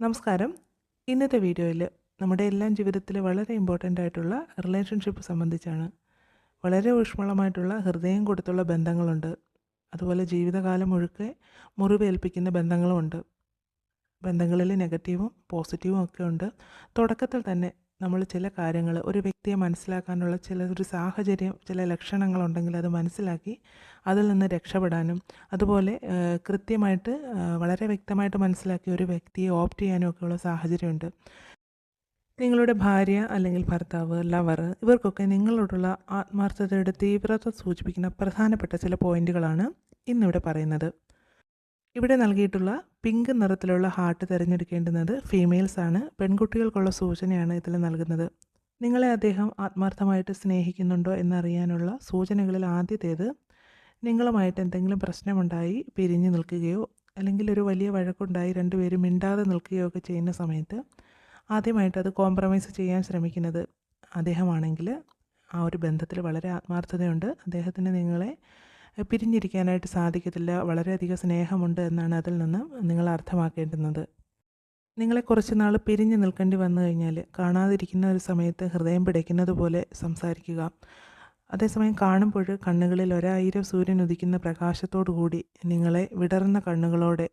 നമസ്കാരം. ഇന്നത്തെ വീഡിയോയിൽ നമ്മുടെ എല്ലാം ജീവിതത്തിൽ വളരെ ഇമ്പോർട്ടന്റ് ആയിട്ടുള്ള റിലേഷൻഷിപ്പ് സംബന്ധിച്ചാണ്. വളരെ ഊഷ്മളമായിട്ടുള്ള ഹൃദയം കൊടുത്തുള്ള ബന്ധങ്ങളുണ്ട്. അതുപോലെ ജീവിതകാലം മുഴുക്കെ മുറിവേൽപ്പിക്കുന്ന ബന്ധങ്ങളുമുണ്ട്. ബന്ധങ്ങളിൽ നെഗറ്റീവും പോസിറ്റീവും ഒക്കെ ഉണ്ട്. തുടക്കത്തിൽ തന്നെ നമ്മൾ ചില കാര്യങ്ങൾ ഒരു വ്യക്തിയെ മനസ്സിലാക്കാനുള്ള ചില ഒരു സാഹചര്യം ചില ലക്ഷണങ്ങളുണ്ടെങ്കിൽ അത് മനസ്സിലാക്കി അതിൽ നിന്ന് രക്ഷപ്പെടാനും അതുപോലെ കൃത്യമായിട്ട് വളരെ വ്യക്തമായിട്ട് മനസ്സിലാക്കി ഒരു വ്യക്തിയെ ഓപ്റ്റ് ചെയ്യാനും ഒക്കെയുള്ള സാഹചര്യമുണ്ട്. നിങ്ങളുടെ ഭാര്യ അല്ലെങ്കിൽ ഭർത്താവ് ലവർ ഇവർക്കൊക്കെ നിങ്ങളോടുള്ള ആത്മാർത്ഥതയുടെ തീവ്രത സൂചിപ്പിക്കുന്ന പ്രധാനപ്പെട്ട ചില പോയിന്റുകളാണ് ഇന്നിവിടെ പറയുന്നത്. ഇവിടെ നൽകിയിട്ടുള്ള പിങ്ക് നിറത്തിലുള്ള ഹാർട്ട് തിരഞ്ഞെടുക്കേണ്ടുന്നത് ഫീമെയിൽസ് ആണ്. പെൺകുട്ടികൾക്കുള്ള സൂചനയാണ് ഇതിൽ നൽകുന്നത്. നിങ്ങളെ അദ്ദേഹം ആത്മാർത്ഥമായിട്ട് സ്നേഹിക്കുന്നുണ്ടോ എന്നറിയാനുള്ള സൂചനകളിൽ ആദ്യത്തേത് നിങ്ങളുമായിട്ട് എന്തെങ്കിലും പ്രശ്നമുണ്ടായി പിരിഞ്ഞു നിൽക്കുകയോ അല്ലെങ്കിൽ ഒരു വലിയ വഴക്കുണ്ടായി രണ്ടുപേരും മിണ്ടാതെ നിൽക്കുകയോ ഒക്കെ ചെയ്യുന്ന സമയത്ത് ആദ്യമായിട്ട് അത് കോംപ്രമൈസ് ചെയ്യാൻ ശ്രമിക്കുന്നത് അദ്ദേഹമാണെങ്കിൽ ആ ഒരു ബന്ധത്തിൽ വളരെ ആത്മാർത്ഥതയുണ്ട്. അദ്ദേഹത്തിന് നിങ്ങളെ പിരിഞ്ഞിരിക്കാനായിട്ട് സാധിക്കത്തില്ല. വളരെയധികം സ്നേഹമുണ്ട് എന്നാണ് അതിൽ നിന്ന് നിങ്ങൾ അർത്ഥമാക്കേണ്ടുന്നത്. നിങ്ങളെ കുറച്ച് നാൾ പിരിഞ്ഞു നിൽക്കേണ്ടി വന്നു കഴിഞ്ഞാൽ കാണാതിരിക്കുന്ന ഒരു സമയത്ത് ഹൃദയം പിടയ്ക്കുന്നത് പോലെ സംസാരിക്കുക. അതേസമയം കാണുമ്പോൾ കണ്ണുകളിൽ ഒരായിരം സൂര്യൻ ഉദിക്കുന്ന പ്രകാശത്തോടു കൂടി നിങ്ങളെ വിടർന്ന കണ്ണുകളോടെ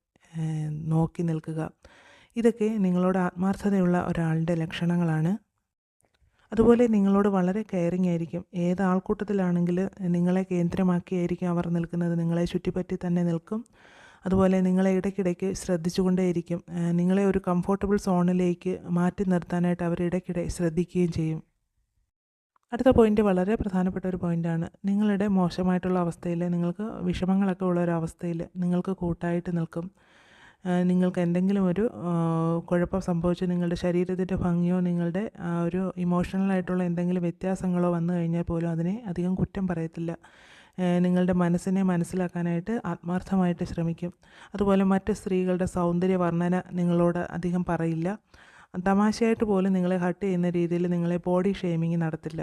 നോക്കി നിൽക്കുക. ഇതൊക്കെ നിങ്ങളോട് ആത്മാർത്ഥതയുള്ള ഒരാളുടെ ലക്ഷണങ്ങളാണ്. അതുപോലെ നിങ്ങളോട് വളരെ കെയറിങ് ആയിരിക്കും. ഏത് ആൾക്കൂട്ടത്തിലാണെങ്കിൽ നിങ്ങളെ കേന്ദ്രമാക്കിയായിരിക്കും അവർ നിൽക്കുന്നത്. നിങ്ങളെ ചുറ്റിപ്പറ്റി തന്നെ നിൽക്കും. അതുപോലെ നിങ്ങളെ ഇടയ്ക്കിടയ്ക്ക് ശ്രദ്ധിച്ചുകൊണ്ടേയിരിക്കും. നിങ്ങളെ ഒരു കംഫോർട്ടബിൾ സോണിലേക്ക് മാറ്റി നിർത്താനായിട്ട് അവർ ഇടയ്ക്കിടെ ശ്രദ്ധിക്കുകയും ചെയ്യും. അടുത്ത പോയിന്റ് വളരെ പ്രധാനപ്പെട്ട ഒരു പോയിന്റാണ് നിങ്ങളുടെ മോശമായിട്ടുള്ള അവസ്ഥയിൽ നിങ്ങൾക്ക് വിഷമങ്ങളൊക്കെ ഉള്ള ഒരു അവസ്ഥയിൽ നിങ്ങൾക്ക് കൂട്ടായിട്ട് നിൽക്കും. നിങ്ങൾക്ക് എന്തെങ്കിലും ഒരു കുഴപ്പം സംഭവിച്ച് നിങ്ങളുടെ ശരീരത്തിന്റെ ഭംഗിയോ നിങ്ങളുടെ ഒരു ഇമോഷണലായിട്ടുള്ള എന്തെങ്കിലും വ്യത്യാസങ്ങളോ വന്നു കഴിഞ്ഞാൽ പോലും അതിനെ അധികം കുറ്റം പറയത്തില്ല. നിങ്ങളുടെ മനസ്സിനെ മനസ്സിലാക്കാനായിട്ട് ആത്മാർത്ഥമായിട്ട് ശ്രമിക്കും. അതുപോലെ മറ്റ് സ്ത്രീകളുടെ സൗന്ദര്യ വർണന നിങ്ങളോട് അധികം പറയില്ല. തമാശയായിട്ട് പോലും നിങ്ങളെ ഹട്ട് ചെയ്യുന്ന രീതിയിൽ നിങ്ങളെ ബോഡി ഷെയ്മിങ് നടത്തില്ല.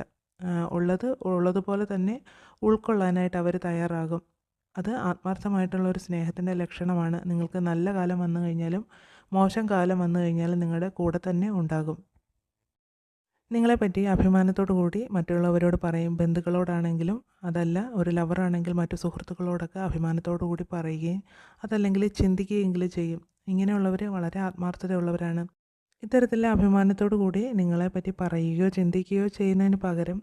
ഉള്ളത് ഉള്ളതുപോലെ തന്നെ ഉൾക്കൊള്ളാനായിട്ട് അവർ തയ്യാറാകും. അത് ആത്മാർത്ഥമായിട്ടുള്ള ഒരു സ്നേഹത്തിന്റെ ലക്ഷണമാണ്. നിങ്ങൾക്ക് നല്ല കാലം വന്നു കഴിഞ്ഞാലും മോശം കാലം വന്നു കഴിഞ്ഞാലും നിങ്ങളുടെ കൂടെ തന്നെ ഉണ്ടാകും. നിങ്ങളെപ്പറ്റി അഭിമാനത്തോടു കൂടി മറ്റുള്ളവരോട് പറയും. ബന്ധുക്കളോടാണെങ്കിലും അതല്ല ഒരു ലവറാണെങ്കിൽ മറ്റു സുഹൃത്തുക്കളോടൊക്കെ അഭിമാനത്തോടു കൂടി പറയുകയും അതല്ലെങ്കിൽ ചിന്തിക്കുകയെങ്കിലും ചെയ്യും. ഇങ്ങനെയുള്ളവർ വളരെ ആത്മാർത്ഥതയുള്ളവരാണ്. ഇത്തരത്തിലുള്ള അഭിമാനത്തോടു കൂടി നിങ്ങളെപ്പറ്റി പറയുകയോ ചിന്തിക്കുകയോ ചെയ്യുന്നതിന് പകരം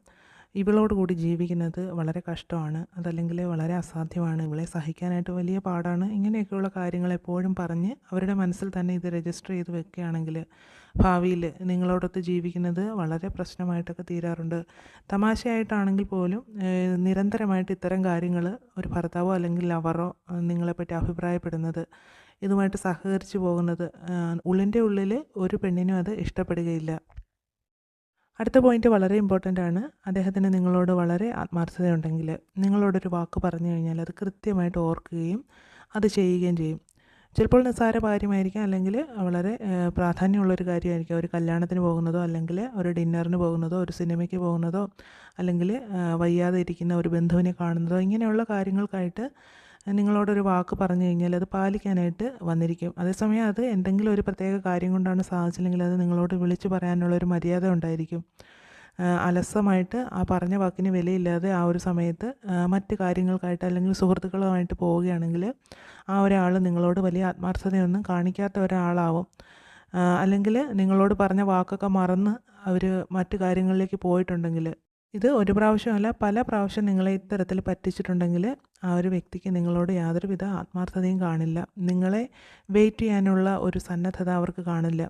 ഇവളോട് കൂടി ജീവിക്കുന്നത് വളരെ കഷ്ടമാണ്. അതല്ലെങ്കിൽ വളരെ അസാധ്യമാണ്. ഇവളെ സഹിക്കാനായിട്ട് വലിയ പാടാണ്. ഇങ്ങനെയൊക്കെയുള്ള കാര്യങ്ങൾ എപ്പോഴും പറഞ്ഞ് അവരുടെ മനസ്സിൽ തന്നെ ഇത് രജിസ്റ്റർ ചെയ്ത് വെക്കുകയാണെങ്കിൽ ഭാവിയിൽ നിങ്ങളോടൊത്ത് ജീവിക്കുന്നത് വളരെ പ്രശ്നമായിട്ടൊക്കെ തീരാറുണ്ട്. തമാശയായിട്ടാണെങ്കിൽ പോലും നിരന്തരമായിട്ട് ഇത്തരം കാര്യങ്ങൾ ഒരു ഭർത്താവോ അല്ലെങ്കിൽ ലവറോ നിങ്ങളെപ്പറ്റി അഭിപ്രായപ്പെടുന്നത് ഇതുമായിട്ട് സഹകരിച്ചു പോകുന്നത് ഉള്ളിന്റെ ഉള്ളിൽ ഒരു പെണ്ണിനും അത് ഇഷ്ടപ്പെടുകയില്ല. അടുത്ത പോയിന്റ് വളരെ ഇമ്പോർട്ടന്റ് ആണ്. അദ്ദേഹത്തിന് നിങ്ങളോട് വളരെ ആത്മാർത്ഥതയുണ്ടെങ്കിൽ നിങ്ങളോടൊരു വാക്ക് പറഞ്ഞു കഴിഞ്ഞാൽ അത് കൃത്യമായിട്ട് ഓർക്കുകയും അത് ചെയ്യുകയും ചെയ്യും. ചിലപ്പോൾ നിസ്സാര കാര്യമായിരിക്കാം അല്ലെങ്കിൽ വളരെ പ്രാധാന്യമുള്ളൊരു കാര്യമായിരിക്കും. ഒരു കല്യാണത്തിന് പോകുന്നതോ അല്ലെങ്കിൽ ഒരു ഡിന്നറിന് പോകുന്നതോ ഒരു സിനിമയ്ക്ക് പോകുന്നതോ അല്ലെങ്കിൽ വയ്യാതെ ഇരിക്കുന്ന ഒരു ബന്ധുവിനെ കാണുന്നതോ ഇങ്ങനെയുള്ള കാര്യങ്ങൾക്കായിട്ട് നിങ്ങളോടൊരു വാക്ക് പറഞ്ഞു കഴിഞ്ഞാൽ അത് പാലിക്കാനായിട്ട് വന്നിരിക്കും. അതേസമയം അത് എന്തെങ്കിലും ഒരു പ്രത്യേക കാര്യം കൊണ്ടാണ് സാധിച്ചില്ലെങ്കിൽ അത് നിങ്ങളോട് വിളിച്ചു പറയാനുള്ള ഒരു മര്യാദ ഉണ്ടായിരിക്കും. അലസമായിട്ട് ആ പറഞ്ഞ വാക്കിന് വിലയില്ലാതെ ആ ഒരു സമയത്ത് മറ്റ് കാര്യങ്ങൾക്കായിട്ട് അല്ലെങ്കിൽ സുഹൃത്തുക്കളുമായിട്ട് പോവുകയാണെങ്കിൽ ആ ഒരാൾ നിങ്ങളോട് വലിയ ആത്മാർത്ഥതയൊന്നും കാണിക്കാത്ത ഒരാളാവും. അല്ലെങ്കിൽ നിങ്ങളോട് പറഞ്ഞ വാക്കൊക്കെ മറന്ന് അവർ മറ്റു കാര്യങ്ങളിലേക്ക് പോയിട്ടുണ്ടെങ്കിൽ ഇത് ഒരു പ്രാവശ്യമല്ല പല പ്രാവശ്യം നിങ്ങളെ ഇത്തരത്തിൽ പറ്റിച്ചിട്ടുണ്ടെങ്കിൽ ആ ഒരു വ്യക്തിക്ക് നിങ്ങളോട് യാതൊരുവിധ ആത്മാർത്ഥതയും കാണില്ല. നിങ്ങളെ വെയിറ്റ് ചെയ്യാനുള്ള ഒരു സന്നദ്ധത അവർക്ക് കാണില്ല.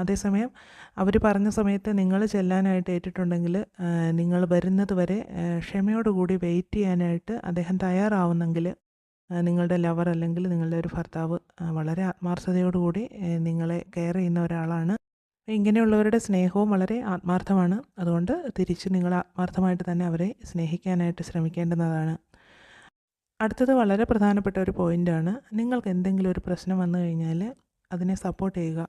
അതേസമയം അവർ പറഞ്ഞ സമയത്ത് നിങ്ങൾ ചെല്ലാനായിട്ട് ഏറ്റിട്ടുണ്ടെങ്കിൽ നിങ്ങൾ വരുന്നത് വരെ ക്ഷമയോടുകൂടി വെയിറ്റ് ചെയ്യാനായിട്ട് അദ്ദേഹം തയ്യാറാവുന്നെങ്കിൽ നിങ്ങളുടെ ലവർ അല്ലെങ്കിൽ നിങ്ങളുടെ ഒരു ഭർത്താവ് വളരെ ആത്മാർത്ഥതയോടുകൂടി നിങ്ങളെ കെയർ ചെയ്യുന്ന ഒരാളാണ്. ഇങ്ങനെയുള്ളവരുടെ സ്നേഹവും വളരെ ആത്മാർത്ഥമാണ്. അതുകൊണ്ട് തിരിച്ച് നിങ്ങൾ ആത്മാർത്ഥമായിട്ട് തന്നെ അവരെ സ്നേഹിക്കാനായിട്ട് ശ്രമിക്കേണ്ടുന്നതാണ്. അടുത്തത് വളരെ പ്രധാനപ്പെട്ട ഒരു പോയിന്റാണ് നിങ്ങൾക്ക് എന്തെങ്കിലും ഒരു പ്രശ്നം വന്നു കഴിഞ്ഞാൽ അതിനെ സപ്പോർട്ട് ചെയ്യുക.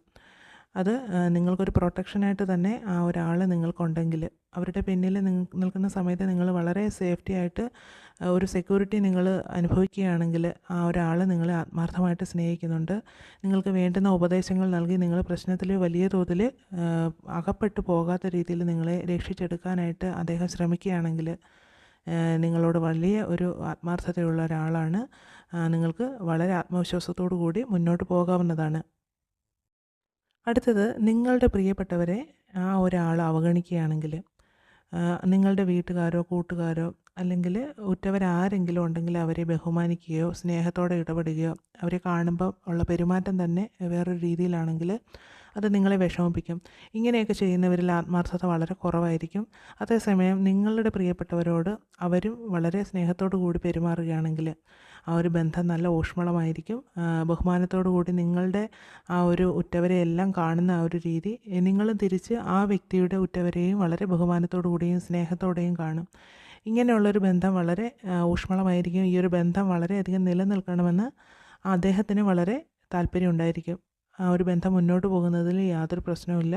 അത് നിങ്ങൾക്കൊരു പ്രൊട്ടക്ഷനായിട്ട് തന്നെ ആ ഒരാൾ നിങ്ങൾക്കുണ്ടെങ്കിൽ അവരുടെ പിന്നിൽ നിൽക്കുന്ന സമയത്ത് നിങ്ങൾ വളരെ സേഫ്റ്റി ആയിട്ട് ഒരു സെക്യൂരിറ്റി നിങ്ങൾ അനുഭവിക്കുകയാണെങ്കിൽ ആ ഒരാൾ നിങ്ങൾ ആത്മാർത്ഥമായിട്ട് സ്നേഹിക്കുന്നുണ്ട്. നിങ്ങൾക്ക് വേണ്ടുന്ന ഉപദേശങ്ങൾ നൽകി നിങ്ങൾ പ്രശ്നത്തിൽ വലിയ തോതിൽ അകപ്പെട്ടു പോകാത്ത രീതിയിൽ നിങ്ങളെ രക്ഷിച്ചെടുക്കാനായിട്ട് അദ്ദേഹം ശ്രമിക്കുകയാണെങ്കിൽ നിങ്ങളോട് വലിയ ഒരു ആത്മാർത്ഥതയുള്ള ഒരാളാണ്. നിങ്ങൾക്ക് വളരെ ആത്മവിശ്വാസത്തോടു കൂടി മുന്നോട്ട് പോകാവുന്നതാണ്. അടുത്തത് നിങ്ങളുടെ പ്രിയപ്പെട്ടവരെ ആ ഒരാൾ അവഗണിക്കുകയാണെങ്കിൽ നിങ്ങളുടെ വീട്ടുകാരോ കൂട്ടുകാരോ അല്ലെങ്കിൽ ഉറ്റവരാരെങ്കിലും ഉണ്ടെങ്കിൽ അവരെ ബഹുമാനിക്കുകയോ സ്നേഹത്തോടെ ഇടപെടുകയോ അവരെ കാണുമ്പോൾ ഉള്ള പെരുമാറ്റം തന്നെ വേറൊരു രീതിയിലാണെങ്കിൽ അത് നിങ്ങളെ വിഷമിപ്പിക്കും. ഇങ്ങനെയൊക്കെ ചെയ്യുന്നവരിൽ ആത്മാർത്ഥത വളരെ കുറവായിരിക്കും. അതേസമയം നിങ്ങളുടെ പ്രിയപ്പെട്ടവരോട് അവരും വളരെ സ്നേഹത്തോടു കൂടി പെരുമാറുകയാണെങ്കിൽ ആ ഒരു ബന്ധം നല്ല ഊഷ്മളമായിരിക്കും. ബഹുമാനത്തോടു കൂടി നിങ്ങളുടെ ആ ഒരു ഉറ്റവരെ എല്ലാം കാണുന്ന ആ ഒരു രീതി നിങ്ങളും തിരിച്ച് ആ വ്യക്തിയുടെ ഉറ്റവരെയും വളരെ ബഹുമാനത്തോടു കൂടിയും സ്നേഹത്തോടെയും കാണും. ഇങ്ങനെയുള്ളൊരു ബന്ധം വളരെ ഊഷ്മളമായിരിക്കും. ഈ ഒരു ബന്ധം വളരെയധികം നിലനിൽക്കണമെന്ന് അദ്ദേഹത്തിന് വളരെ താല്പര്യം ഉണ്ടായിരിക്കും ആ ഒരു ബന്ധം മുന്നോട്ട് പോകുന്നതിൽ യാതൊരു പ്രശ്നവുമില്ല.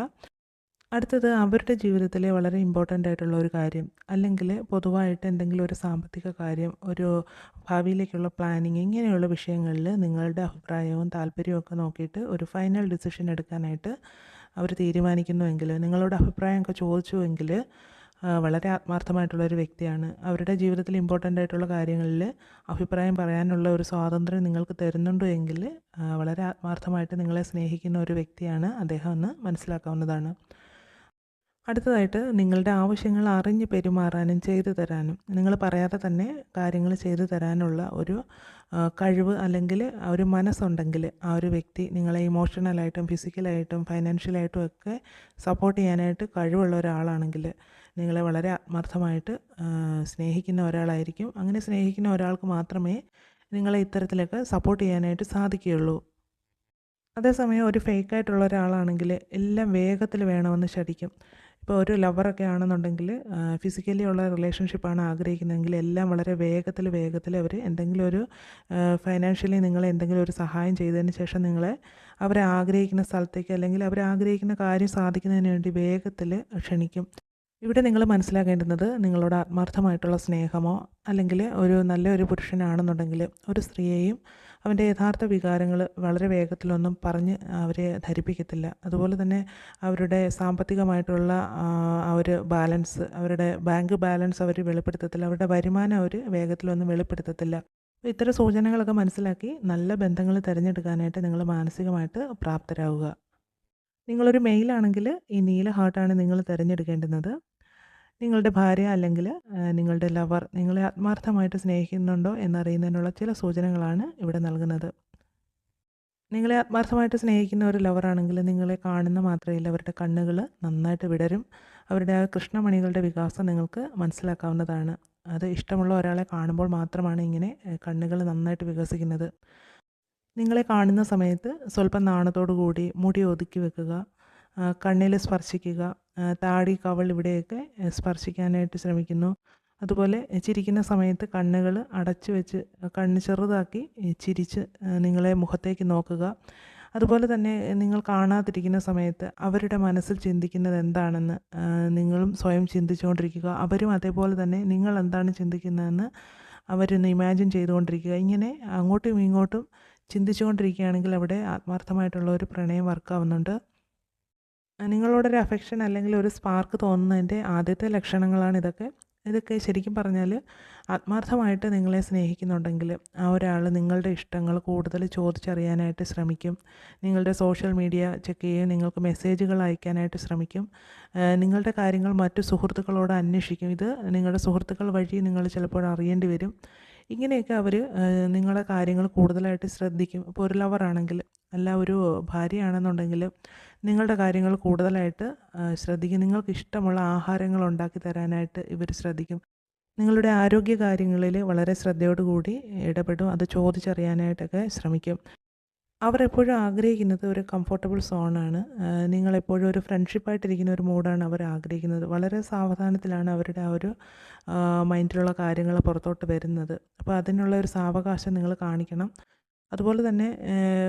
അടുത്തത് അവരുടെ ജീവിതത്തിലെ വളരെ ഇമ്പോർട്ടന്റ് ആയിട്ടുള്ള ഒരു കാര്യം അല്ലെങ്കിൽ പൊതുവായിട്ട് എന്തെങ്കിലും ഒരു സാമ്പത്തിക കാര്യം ഒരു ഭാവിയിലേക്കുള്ള പ്ലാനിങ് ഇങ്ങനെയുള്ള വിഷയങ്ങളിൽ നിങ്ങളുടെ അഭിപ്രായവും താല്പര്യവും ഒക്കെ നോക്കിയിട്ട് ഒരു ഫൈനൽ ഡിസിഷൻ എടുക്കാനായിട്ട് അവർ തീരുമാനിക്കുന്നുവെങ്കിൽ നിങ്ങളുടെ അഭിപ്രായമൊക്കെ ചോദിച്ചുവെങ്കിൽ വളരെ ആത്മാർത്ഥമായിട്ടുള്ള ഒരു വ്യക്തിയാണ്. അവരുടെ ജീവിതത്തിൽ ഇമ്പോർട്ടന്റ് ആയിട്ടുള്ള കാര്യങ്ങളിൽ അഭിപ്രായം പറയാനുള്ള ഒരു സ്വാതന്ത്ര്യം നിങ്ങൾക്ക് തരുന്നുണ്ടോ എങ്കിൽ വളരെ ആത്മാർത്ഥമായിട്ട് നിങ്ങളെ സ്നേഹിക്കുന്ന ഒരു വ്യക്തിയാണ് അദ്ദേഹം എന്ന് മനസ്സിലാക്കാവുന്നതാണ്. അടുത്തതായിട്ട് നിങ്ങളുടെ ആവശ്യങ്ങൾ അറിഞ്ഞ് പെരുമാറാനും ചെയ്തു തരാനും നിങ്ങൾ പറയാതെ തന്നെ കാര്യങ്ങൾ ചെയ്തു തരാനുള്ള ഒരു കഴിവ് അല്ലെങ്കിൽ ഒരു മനസ്സുണ്ടെങ്കിൽ ആ ഒരു വ്യക്തി നിങ്ങളെ ഇമോഷണലായിട്ടും ഫിസിക്കലായിട്ടും ഫൈനാൻഷ്യലായിട്ടും ഒക്കെ സപ്പോർട്ട് ചെയ്യാനായിട്ട് കഴിവുള്ള ഒരാളാണെങ്കിൽ നിങ്ങളെ വളരെ ആത്മാർത്ഥമായിട്ട് സ്നേഹിക്കുന്ന ഒരാളായിരിക്കും. അങ്ങനെ സ്നേഹിക്കുന്ന ഒരാൾക്ക് മാത്രമേ നിങ്ങളെ ഇത്തരത്തിലൊക്കെ സപ്പോർട്ട് ചെയ്യാനായിട്ട് സാധിക്കുകയുള്ളൂ. അതേസമയം ഒരു ഫേക്കായിട്ടുള്ള ഒരാളാണെങ്കിൽ എല്ലാം വേഗത്തിൽ വേണമെന്ന് ശടിക്കും ഇപ്പോൾ ഒരു ലവറൊക്കെ ആണെന്നുണ്ടെങ്കിൽ ഫിസിക്കലി ഉള്ള റിലേഷൻഷിപ്പാണ് ആഗ്രഹിക്കുന്നതെങ്കിൽ എല്ലാം വളരെ വേഗത്തിൽ വേഗത്തിൽ അവർ എന്തെങ്കിലും ഒരു ഫൈനാൻഷ്യലി നിങ്ങളെ എന്തെങ്കിലും ഒരു സഹായം ചെയ്തതിന് ശേഷം നിങ്ങളെ അവരെ ആഗ്രഹിക്കുന്ന സ്ഥലത്തേക്ക് അല്ലെങ്കിൽ അവർ ആഗ്രഹിക്കുന്ന കാര്യം സാധിക്കുന്നതിന് വേണ്ടി വേഗത്തിൽ ക്ഷണിക്കും. ഇവിടെ നിങ്ങൾ മനസ്സിലാക്കേണ്ടുന്നത് നിങ്ങളോട് ആത്മാർത്ഥമായിട്ടുള്ള സ്നേഹമോ അല്ലെങ്കിൽ ഒരു നല്ലൊരു പുരുഷനാണെന്നുണ്ടെങ്കിൽ ഒരു സ്ത്രീയെയും അവന്റെ യഥാർത്ഥ വികാരങ്ങൾ വളരെ വേഗത്തിലൊന്നും പറഞ്ഞ് അവരെ ധരിപ്പിക്കത്തില്ല. അതുപോലെ തന്നെ അവരുടെ സാമ്പത്തികമായിട്ടുള്ള ആ ഒരു ബാലൻസ് അവരുടെ ബാങ്ക് ബാലൻസ് അവർ വെളിപ്പെടുത്തത്തില്ല. അവരുടെ വരുമാനം അവർ വേഗത്തിലൊന്നും വെളിപ്പെടുത്തത്തില്ല. ഇത്തരം സൂചനകളൊക്കെ മനസ്സിലാക്കി നല്ല ബന്ധങ്ങൾ തിരഞ്ഞെടുക്കാനായിട്ട് നിങ്ങൾ മാനസികമായിട്ട് പ്രാപ്തരാകുക നിങ്ങളൊരു മെയിലാണെങ്കിൽ ഈ നീല ഹാർട്ടാണ് നിങ്ങൾ തിരഞ്ഞെടുക്കേണ്ടുന്നത്. നിങ്ങളുടെ ഭാര്യ അല്ലെങ്കിൽ നിങ്ങളുടെ ലവർ നിങ്ങളെ ആത്മാർത്ഥമായിട്ട് സ്നേഹിക്കുന്നുണ്ടോ എന്നറിയുന്നതിനുള്ള ചില സൂചനകളാണ് ഇവിടെ നൽകുന്നത്. നിങ്ങളെ ആത്മാർത്ഥമായിട്ട് സ്നേഹിക്കുന്ന ഒരു ലവറാണെങ്കിൽ നിങ്ങളെ കാണുന്ന മാത്രമല്ല അവരുടെ കണ്ണുകൾ നന്നായിട്ട് വിടരും. അവരുടെ ആ കൃഷ്ണമണികളുടെ വികാസം നിങ്ങൾക്ക് മനസ്സിലാക്കാവുന്നതാണ്. അത് ഇഷ്ടമുള്ള ഒരാളെ കാണുമ്പോൾ മാത്രമാണ് ഇങ്ങനെ കണ്ണുകൾ നന്നായിട്ട് വികസിക്കുന്നത്. നിങ്ങളെ കാണുന്ന സമയത്ത് സ്വല്പം നാണത്തോടു കൂടി മുടി ഒതുക്കി വെക്കുക. കണ്ണിൽ സ്പർശിക്കുക താടി കവൾ ഇവിടെയൊക്കെ സ്പർശിക്കാനായിട്ട് ശ്രമിക്കുന്നു. അതുപോലെ ചിരിക്കുന്ന സമയത്ത് കണ്ണുകൾ അടച്ചു വെച്ച് കണ്ണ് ചെറുതാക്കി ചിരിച്ച് നിങ്ങളെ മുഖത്തേക്ക് നോക്കുക. അതുപോലെ തന്നെ നിങ്ങൾ കാണാതിരിക്കുന്ന സമയത്ത് അവരുടെ മനസ്സിൽ ചിന്തിക്കുന്നത് എന്താണെന്ന് നിങ്ങളും സ്വയം ചിന്തിച്ചുകൊണ്ടിരിക്കുക. അവരും അതേപോലെ തന്നെ നിങ്ങൾ എന്താണ് ചിന്തിക്കുന്നതെന്ന് അവരൊന്ന് ഇമാജിൻ ചെയ്തുകൊണ്ടിരിക്കുക. ഇങ്ങനെ അങ്ങോട്ടും ഇങ്ങോട്ടും ചിന്തിച്ചുകൊണ്ടിരിക്കുകയാണെങ്കിൽ അവിടെ ആത്മാർത്ഥമായിട്ടുള്ള ഒരു പ്രണയം വർക്കാവുന്നുണ്ട്. നിങ്ങളോടൊരു അഫെക്ഷൻ അല്ലെങ്കിൽ ഒരു സ്പാർക്ക് തോന്നുന്നതിന്റെ ആദ്യത്തെ ലക്ഷണങ്ങളാണ് ഇതൊക്കെ. ഇതൊക്കെ ശരിക്കും പറഞ്ഞാൽ ആത്മാർത്ഥമായിട്ട് നിങ്ങളെ സ്നേഹിക്കുന്നുണ്ടെങ്കിൽ ആ ഒരാൾ നിങ്ങളുടെ ഇഷ്ടങ്ങൾ കൂടുതൽ ചോദിച്ചറിയാനായിട്ട് ശ്രമിക്കും. നിങ്ങളുടെ സോഷ്യൽ മീഡിയ ചെക്ക് ചെയ്യുകയും നിങ്ങൾക്ക് മെസ്സേജുകൾ അയക്കാനായിട്ട് ശ്രമിക്കും. നിങ്ങളുടെ കാര്യങ്ങൾ മറ്റു സുഹൃത്തുക്കളോട് അന്വേഷിക്കും. ഇത് നിങ്ങളുടെ സുഹൃത്തുക്കൾ വഴി നിങ്ങൾ ചിലപ്പോൾ അറിയേണ്ടി വരും. ഇങ്ങനെയൊക്കെ അവർ നിങ്ങളുടെ കാര്യങ്ങൾ കൂടുതലായിട്ട് ശ്രദ്ധിക്കും. ഇപ്പോൾ ഒരു ലവറാണെങ്കിൽ അല്ല ഒരു ഭാര്യയാണെന്നുണ്ടെങ്കിൽ നിങ്ങളുടെ കാര്യങ്ങൾ കൂടുതലായിട്ട് ശ്രദ്ധിക്കും. നിങ്ങൾക്ക് ഇഷ്ടമുള്ള ആഹാരങ്ങൾ ഉണ്ടാക്കി തരാനായിട്ട് ഇവർ ശ്രദ്ധിക്കും. നിങ്ങളുടെ ആരോഗ്യ കാര്യങ്ങളിൽ വളരെ ശ്രദ്ധയോടുകൂടി ഇടപെടും. അത് ചോദിച്ചറിയാനായിട്ടൊക്കെ ശ്രമിക്കും. അവർ എപ്പോഴും ആഗ്രഹിക്കുന്നത് ഒരു കംഫർട്ടബിൾ സോണാണ് നിങ്ങളെപ്പോഴും ഒരു ഫ്രണ്ട്ഷിപ്പായിട്ടിരിക്കുന്ന ഒരു മൂഡാണ് അവർ ആഗ്രഹിക്കുന്നത്. വളരെ സാവധാനത്തിലാണ് അവരുടെ ആ ഒരു മൈൻഡിലുള്ള കാര്യങ്ങൾ പുറത്തോട്ട് വരുന്നത്. അപ്പോൾ അതിനുള്ള ഒരു സാവകാശം നിങ്ങൾ കാണിക്കണം. അതുപോലെ തന്നെ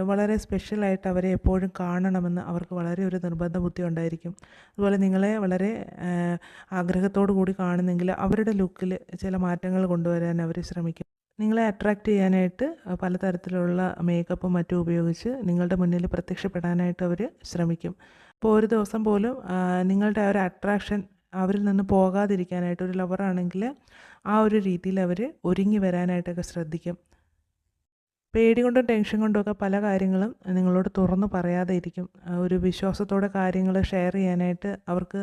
വളരെ സ്പെഷ്യലായിട്ട് അവരെ എപ്പോഴും കാണണമെന്ന് അവർക്ക് വളരെ ഒരു നിർബന്ധ ബുദ്ധി ഉണ്ടായിരിക്കും. അതുപോലെ നിങ്ങളെ വളരെ ആഗ്രഹത്തോടു കൂടി കാണുന്നെങ്കിൽ അവരുടെ ലുക്കിൽ ചില മാറ്റങ്ങൾ കൊണ്ടുവരാൻ അവർ ശ്രമിക്കും. നിങ്ങളെ അട്രാക്റ്റ് ചെയ്യാനായിട്ട് പലതരത്തിലുള്ള മേക്കപ്പും മറ്റും ഉപയോഗിച്ച് നിങ്ങളുടെ മുന്നിൽ പ്രത്യക്ഷപ്പെടാനായിട്ട് അവർ ശ്രമിക്കും. അപ്പോൾ ഒരു ദിവസം പോലും നിങ്ങളുടെ ആ ഒരു അട്രാക്ഷൻ അവരിൽ നിന്ന് പോകാതിരിക്കാനായിട്ട് ഒരു ലവറാണെങ്കിൽ ആ ഒരു രീതിയിൽ അവർ ഒരുങ്ങി വരാനായിട്ടൊക്കെ ശ്രദ്ധിക്കും. പേടി കൊണ്ടും ടെൻഷൻ കൊണ്ടും ഒക്കെ പല കാര്യങ്ങളും നിങ്ങളോട് തുറന്നു പറയാതെ ഇരിക്കും ഒരു വിശ്വാസത്തോടെ കാര്യങ്ങൾ ഷെയർ ചെയ്യാനായിട്ട് അവർക്ക്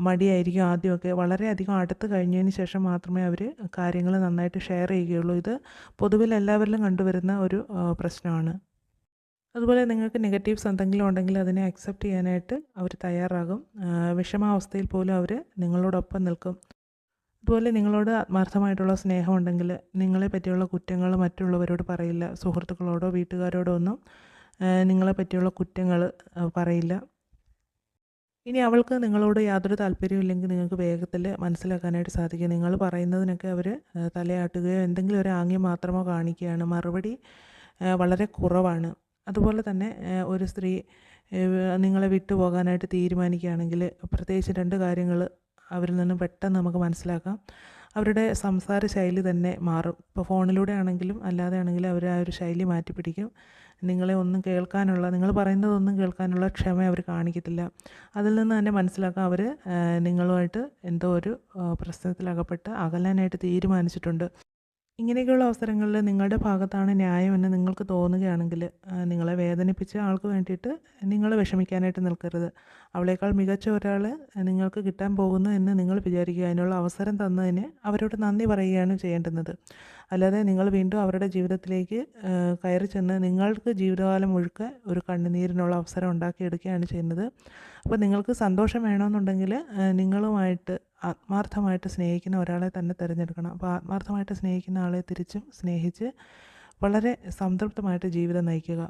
മടിയായിരിക്കും ആദ്യമൊക്കെ. വളരെയധികം അടുത്ത് കഴിഞ്ഞതിന് ശേഷം മാത്രമേ അവർ കാര്യങ്ങൾ നന്നായിട്ട് ഷെയർ ചെയ്യുകയുള്ളൂ. ഇത് പൊതുവിൽ എല്ലാവരിലും കണ്ടുവരുന്ന ഒരു പ്രശ്നമാണ്. അതുപോലെ നിങ്ങൾക്ക് നെഗറ്റീവ്സ് എന്തെങ്കിലും ഉണ്ടെങ്കിൽ അതിനെ അക്സെപ്റ്റ് ചെയ്യാനായിട്ട് അവർ തയ്യാറാകും. വിഷമാവസ്ഥയിൽ പോലും അവർ നിങ്ങളോടൊപ്പം നിൽക്കും. അതുപോലെ നിങ്ങളോട് ആത്മാർത്ഥമായിട്ടുള്ള സ്നേഹമുണ്ടെങ്കിൽ നിങ്ങളെ പറ്റിയുള്ള കുറ്റങ്ങൾ മറ്റുള്ളവരോട് പറയില്ല. സുഹൃത്തുക്കളോടോ വീട്ടുകാരോടോ ഒന്നും നിങ്ങളെ പറ്റിയുള്ള കുറ്റങ്ങൾ പറയില്ല. ഇനി അവൾക്ക് നിങ്ങളോട് യാതൊരു താല്പര്യവും ഇല്ലെങ്കിൽ നിങ്ങൾക്ക് വേഗത്തിൽ മനസ്സിലാക്കാനായിട്ട് സാധിക്കും. നിങ്ങൾ പറയുന്നതിനൊക്കെ അവർ തലയാട്ടുകയോ എന്തെങ്കിലും ഒരു ആംഗ്യം മാത്രമോ കാണിക്കുകയാണ്. മറുപടി വളരെ കുറവാണ്. അതുപോലെ തന്നെ ഒരു സ്ത്രീ നിങ്ങളെ വിട്ടുപോകാനായിട്ട് തീരുമാനിക്കുകയാണെങ്കിൽ പ്രത്യേകിച്ച് രണ്ട് കാര്യങ്ങൾ അവരിൽ നിന്ന് പെട്ടെന്ന് നമുക്ക് മനസ്സിലാക്കാം. അവരുടെ സംസാര ശൈലി തന്നെ മാറും. ഇപ്പോൾ ഫോണിലൂടെ ആണെങ്കിലും അല്ലാതെ ആണെങ്കിലും അവർ ആ ഒരു ശൈലി മാറ്റി പിടിക്കും നിങ്ങളെ ഒന്നും കേൾക്കാനുള്ള നിങ്ങൾ പറയുന്നതൊന്നും കേൾക്കാനുള്ള ക്ഷമ അവർ കാണിക്കത്തില്ല. അതിൽ നിന്ന് തന്നെ മനസ്സിലാക്കാം അവർ നിങ്ങളുമായിട്ട് എന്തോ ഒരു പ്രശ്നത്തിലകപ്പെട്ട് അകലാനായിട്ട് തീരുമാനിച്ചിട്ടുണ്ട്. ഇങ്ങനെയൊക്കെയുള്ള അവസരങ്ങളിൽ നിങ്ങളുടെ ഭാഗത്താണ് ന്യായമെന്ന് നിങ്ങൾക്ക് തോന്നുകയാണെങ്കിൽ നിങ്ങളെ വേദനിപ്പിച്ച ആൾക്ക് വേണ്ടിയിട്ട് നിങ്ങൾ വിഷമിക്കാനായിട്ട് നിൽക്കരുത്. അവളേക്കാൾ മികച്ച ഒരാൾ നിങ്ങൾക്ക് കിട്ടാൻ പോകുന്നു എന്ന് നിങ്ങൾ വിചാരിക്കുക. അതിനുള്ള അവസരം തന്നതിന് അവരോട് നന്ദി പറയുകയാണ് ചെയ്യേണ്ടുന്നത്. അല്ലാതെ നിങ്ങൾ വീണ്ടും അവരുടെ ജീവിതത്തിലേക്ക് കയറി ചെന്ന് നിങ്ങൾക്ക് ജീവിതകാലം മുഴുക്കെ ഒരു കണ്ണുനീരിനുള്ള അവസരം ഉണ്ടാക്കിയെടുക്കുകയാണ് ചെയ്യുന്നത്. അപ്പോൾ നിങ്ങൾക്ക് സന്തോഷം വേണമെന്നുണ്ടെങ്കിൽ നിങ്ങളുമായിട്ട് ആത്മാർത്ഥമായിട്ട് സ്നേഹിക്കുന്ന ഒരാളെ തന്നെ തിരഞ്ഞെടുക്കണം. അപ്പോൾ ആത്മാർത്ഥമായിട്ട് സ്നേഹിക്കുന്ന ആളെ തിരിച്ചും സ്നേഹിച്ച് വളരെ സംതൃപ്തമായിട്ട് ജീവിതം നയിക്കുക.